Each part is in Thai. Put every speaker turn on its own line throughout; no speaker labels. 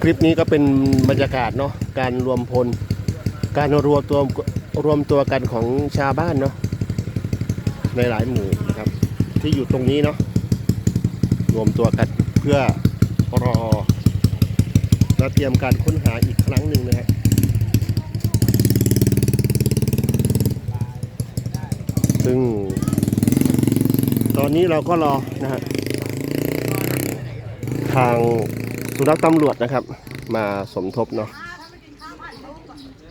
คลิปนี้ก็เป็นบรรยากาศเนาะการรวมพล การรวมตัวรวมตัวกันของชาวบ้านเนาะในหลายหมู่นะครับ ที่อยู่ตรงนี้เนาะรวมตัวกันเพื่อรอและเตรียมการค้นหาอีกครั้งหนึ่งนะฮะซึ่ง ตอนนี้เราก็รอนะฮะทาง สุนัขตำรวจนะครับ มาสมทบเนาะ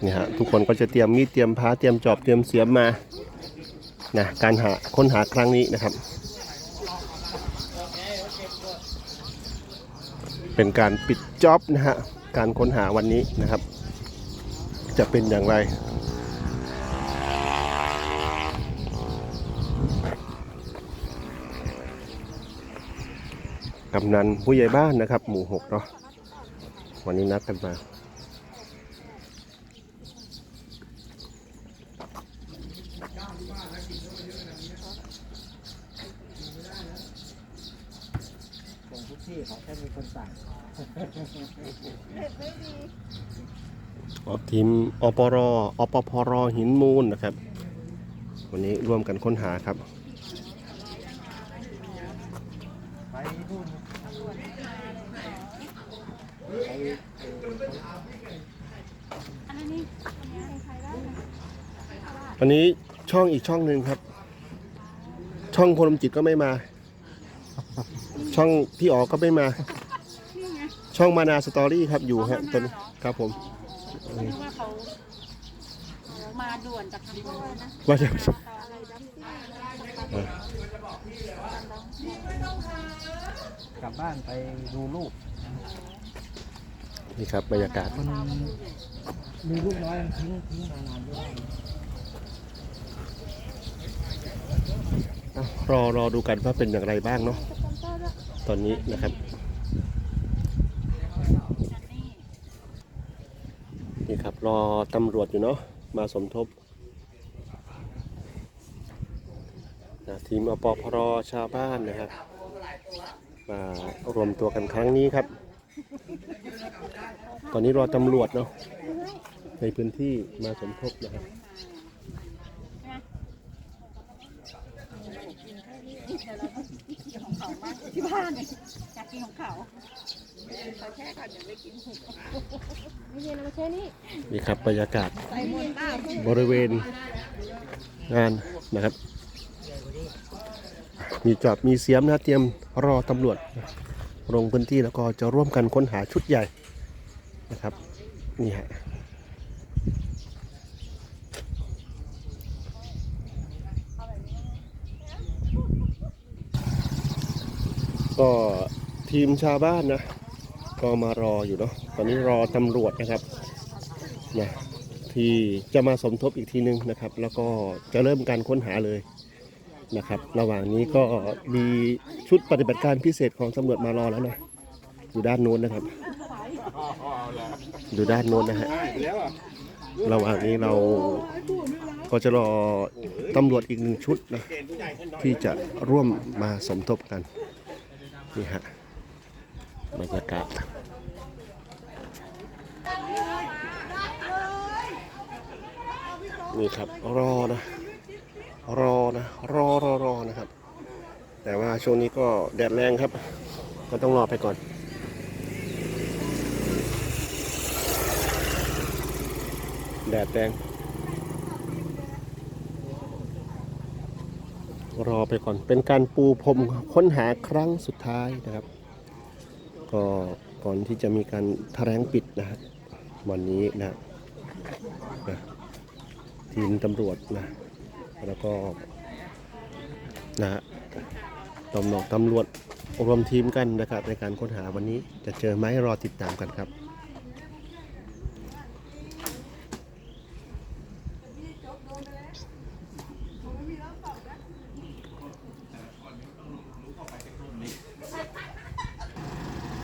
นี่ฮะทุกคนก็จะเตรียมมีดเตรียมพ้าเตรียมจอบเตรียมเสียมมานะการหาค้นหาครั้งนี้นะครับ เป็นการปิดจ็อบนะฮะการค้นหาวันนี้นะครับ จะเป็นอย่างไร กำนันผู้ใหญ่บ้านนะครับ หมู่หกเนาะวันนี้นัดกันมา
ส่งทุกที่ขอแค่มีคนสั่ง
ออกทีมอปรอปพรหินมูลนะครับ วันนี้ร่วมกันค้นหาครับ
ไปนู่นไป
วันนี้ช่องอีกช่องหนึ่งครับ ช่องพลมจิตก็ไม่มา ช่องพี่อ๋อก็ไม่มา ช่องมานาสตอรี่ครับอยู่ฮะตอนนี้ครับผม
นึกว่าเขามาด่วนจากทางโน้นนะ
ว่าจะ
กลับบ้านไปดูลูก
นี่ครับบรรยากาศ
มีลูกน้อยทิ้งทิ้งมานานด้วย
อะรอรอดูกันว่าเป็นอย่างไรบ้างเนาะตอนนี้นะครับ นี่ครับรอตำรวจอยู่เนาะมาสมทบนะทีมอปพรชาวบ้านนะครับ มารวมตัวกันครั้งนี้ครับ ตอนนี้รอตำรวจเนาะ ในพื้นที่มาสมทบนะครับ
ที่บ้านเนี่ยอยากกินของเขาเขาแช่ก่อนเดี๋ยวไปกินหุบ
ไม่เย็นมาแช่นี่
นี่ครับบรรยากาศบริเวณงานนะครับ มีจอบมีเสียมนะเตรียมรอตำรวจลงพื้นที่แล้วก็จะร่วมกันค้นหาชุดใหญ่นะครับนี่ฮะ ก็ทีมชาวบ้านนะ ก็มารออยู่เนาะตอนนี้รอตำรวจนะครับนะที่จะมาสมทบอีกทีนึงนะครับ แล้วก็จะเริ่มการค้นหาเลยนะครับ ระหว่างนี้ก็มีชุดปฏิบัติการพิเศษของตำรวจมารอแล้วนะอยู่ด้านโน้นนะครับอยู่ด้านโน้นนะฮะระหว่างนี้เราก็จะรอตำรวจอีกหนึ่งชุดนะที่จะร่วมมาสมทบกัน นี่ฮะบรรยากาศนี่ครับรอนะ รอนะ รอรอรอนะครับ แต่ว่าช่วงนี้ก็แดดแรงครับ ก็ต้องรอไปก่อนแดดแรง รอไปก่อน เป็นการปูพรมค้นหาครั้งสุดท้ายนะครับ ก็ก่อนที่จะมีการแถลงปิดนะวันนี้นะนะทีมตำรวจนะ แล้วก็นะตำรวจตำรวจรวมทีมกันนะครับในการค้นหาวันนี้จะเจอไหมรอติดตามกันครับ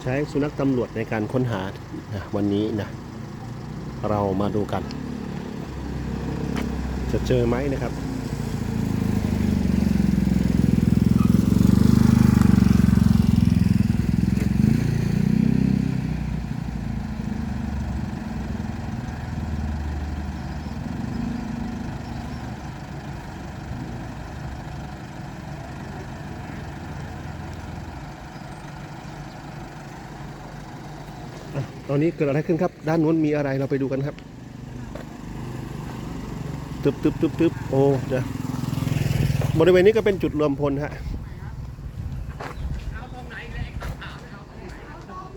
ใช้สุนัขตำรวจในการค้นหานะวันนี้นะ เรามาดูกัน จะเจอไหมนะครับ ตอนนี้เกิดอะไรขึ้นครับ ด้านนู้นมีอะไรเราไปดูกันครับตึบตึบตึบตึบโอ้เดี๋ยวบริเวณนี้ก็เป็นจุดรวมพลฮะ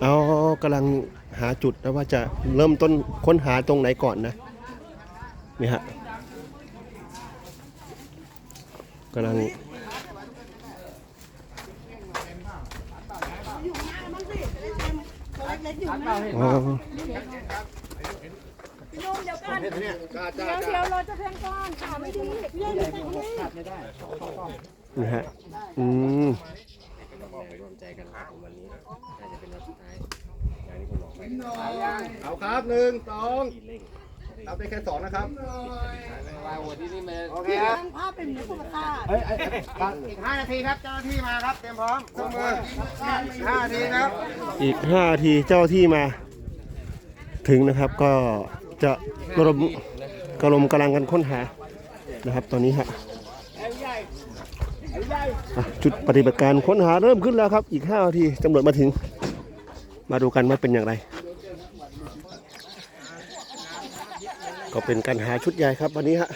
เอากำลังหาจุดนะว่าจะเริ่มต้นค้นหาตรงไหนก่อนนะนี่ฮะกำลัง อ๋อ
พี่นุ่มเดี๋ยวก่อน
เดี๋ยวเดี๋ยวรอจะแพงก่อนข่าวไม่ดีเรื่องนี้แต่นี่
ขาดไม่ได้เข้ากล้อง
นะฮะ อืม
เอาครับหนึ่งสอง นับได้แค่สองนะครับโอเคครับ
ภาพเป็นเหมือนตุ๊กตา
เอ้ยเอ้ยเอ้ยอีกห้านาทีครับเจ้าหน้าที่มาครับเตรียมพร้อมเครื่องมืออีกห้านาทีครับ
อีก5นาทีเจ้าที่มา ถึงนะครับก็จะระดมกระลมกำลังกันค้นหานะครับตอนนี้ฮะอะจุดปฏิบัติการค้นหาเริ่มขึ้นแล้วครับ อีก5นาทีตำรวจมาถึง มาดูกันว่าเป็นอย่างไร ก็เป็นการหาชุดใหญ่ครับวันนี้ฮะ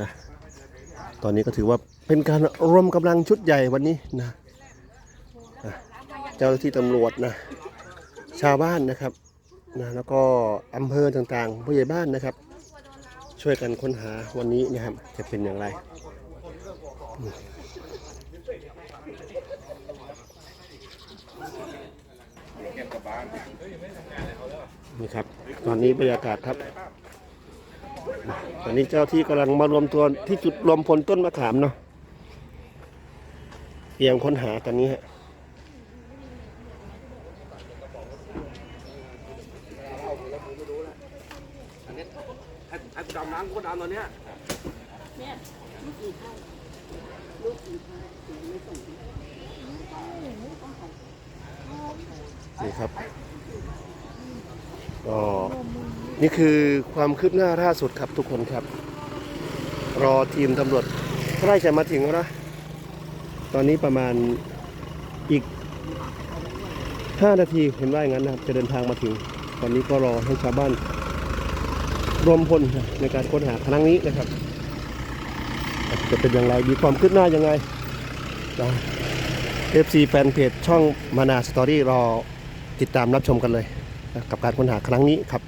นะตอนนี้ก็ถือว่าเป็นการรวมกำลังชุดใหญ่วันนี้นะนะเจ้าหน้าที่ตำรวจนะ ชาวบ้านนะครับนะแล้วก็อำเภอต่างๆผู้ใหญ่บ้านนะครับ ช่วยกันค้นหาวันนี้นะครับ จะเป็นอย่างไรอืม นี่ครับ ตอนนี้บรรยากาศครับ ตอนนี้เจ้าที่กำลังมารวมตัวที่จุดรวมพลต้นมะขามเนาะเตรียมค้นหาตอนนี้ฮะ
ไอ้กูดำน้ำกูดำตอนเนี้ย
นี่ นี่ครับก็นี่คือความคืบหน้าล่าสุดครับทุกคนครับ รอทีมตำรวจใกล้จะมาถึงแล้วนะตอนนี้ประมาณอีก 5 นาทีเห็นว่าอย่างนั้นนะครับ จะเดินทางมาถึง ตอนนี้ก็รอให้ชาวบ้านรวมพลในการค้นหาครั้งนี้นะครับ จะเป็นอย่างไรมีความคืบหน้ายังไงนะ FC แฟนเพจช่องมานาสตอรี่รอ ติดตามรับชมกันเลยกับการค้นหาครั้งนี้ครับ